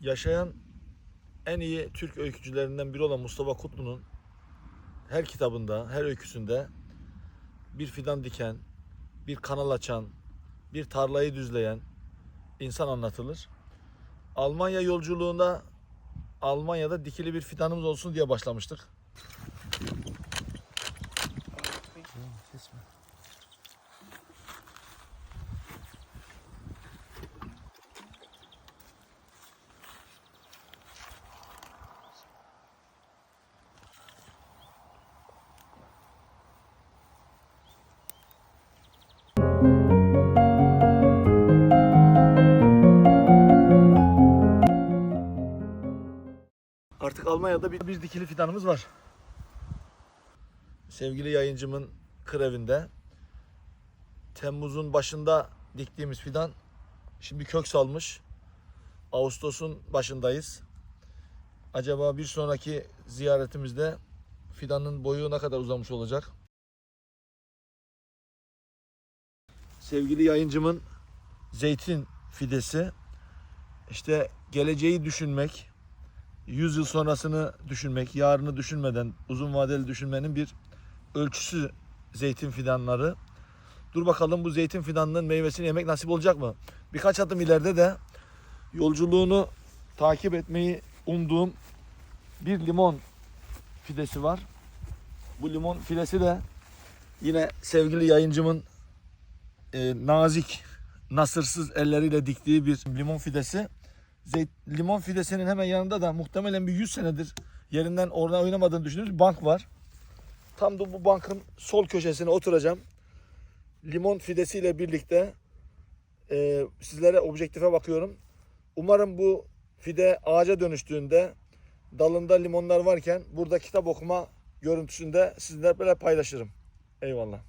yaşayan en iyi Türk öykücülerinden biri olan Mustafa Kutlu'nun her kitabında, her öyküsünde bir fidan diken, bir kanal açan, bir tarlayı düzleyen insan anlatılır. Almanya yolculuğuna Almanya'da dikili bir fidanımız olsun diye başlamıştık. Artık Almanya'da bir, bir dikili fidanımız var. Sevgili yayıncımın kır evinde Temmuz'un başında diktiğimiz fidan şimdi kök salmış. Ağustos'un başındayız. Acaba bir sonraki ziyaretimizde fidanın boyu ne kadar uzamış olacak? Sevgili yayıncımın zeytin fidesi işte geleceği düşünmek, 100 yıl sonrasını düşünmek, yarını düşünmeden uzun vadeli düşünmenin bir ölçüsü zeytin fidanları. Dur bakalım bu zeytin fidanının meyvesini yemek nasip olacak mı? Birkaç adım ileride de yolculuğunu takip etmeyi umduğum bir limon fidesi var. Bu limon fidesi de yine sevgili yayıncımın e, nazik, nasırsız elleriyle diktiği bir limon fidesi. Zeyt, limon fidesinin hemen yanında da muhtemelen bir 100 senedir yerinden orada oynamadığını düşündüğümüz bank var. Tam da bu bankın sol köşesine oturacağım. Limon fidesiyle birlikte e, sizlere objektife bakıyorum. Umarım bu fide ağaca dönüştüğünde dalında limonlar varken burada kitap okuma görüntüsünde sizlerle paylaşırım. Eyvallah.